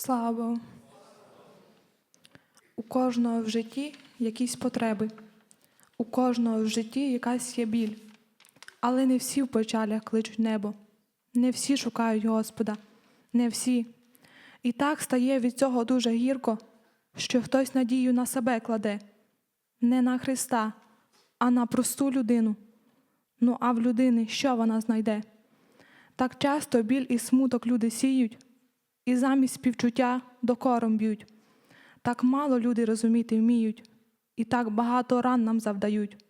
Слава Богу. У кожного в житті якісь потреби, у кожного в житті якась є біль. Але не всі в печалях кличуть небо, не всі шукають Господа, не всі. І так стає від цього дуже гірко, що хтось надію на себе кладе, не на Христа, а на просту людину. Ну а в людини що вона знайде? Так часто біль і смуток люди сіють, і замість співчуття докором б'ють. Так мало люди розуміти вміють, і так багато ран нам завдають.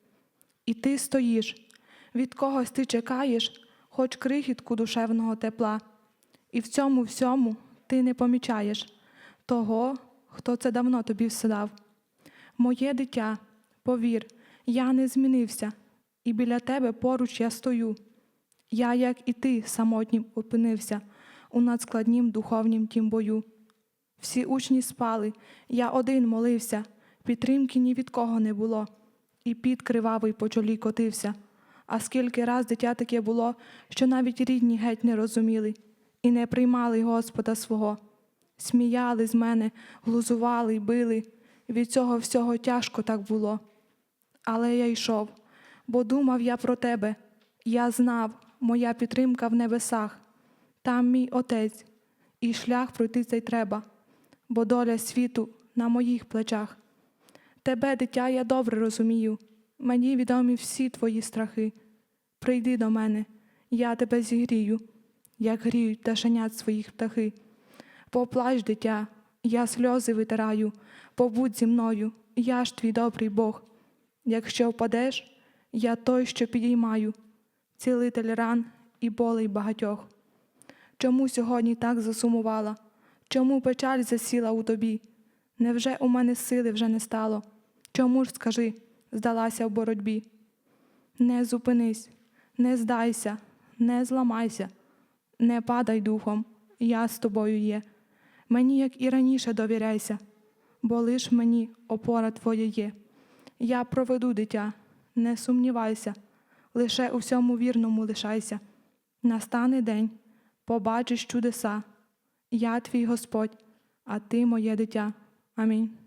І ти стоїш, від когось ти чекаєш, хоч крихітку душевного тепла, і в цьому всьому ти не помічаєш того, хто це давно тобі всадав. Моє дитя, повір, я не змінився, і біля тебе поруч я стою. Я, як і ти, самотнім опинився у надскладнім духовнім тім бою. Всі учні спали, я один молився, підтримки ні від кого не було, і під кривавий по чолі котився. А скільки раз дитя таке було, що навіть рідні геть не розуміли і не приймали Господа свого. Сміяли з мене, глузували били. Від цього всього тяжко так було. Але я йшов, бо думав я про тебе. Я знав, моя підтримка в небесах. Там мій отець, і шлях пройти цей треба, бо доля світу на моїх плечах. Тебе, дитя, я добре розумію, мені відомі всі твої страхи. Прийди до мене, я тебе зігрію, як гріють пташенят своїх птахи. Поплач, дитя, я сльози витираю, побудь зі мною, я ж твій добрий Бог. Якщо впадеш, я той, що підіймаю, цілитель ран і болей багатьох. Чому сьогодні так засумувала? Чому печаль засіла у тобі? Невже у мене сили вже не стало? Чому ж, скажи, здалася в боротьбі? Не зупинись, не здайся, не зламайся, не падай духом, я з тобою є. Мені, як і раніше, довіряйся, бо лиш мені опора твоя є. Я проведу дитя, не сумнівайся, лише у всьому вірному лишайся. Настане день, побачиш чудеса. Я твій Господь, а ти моє дитя. Амінь.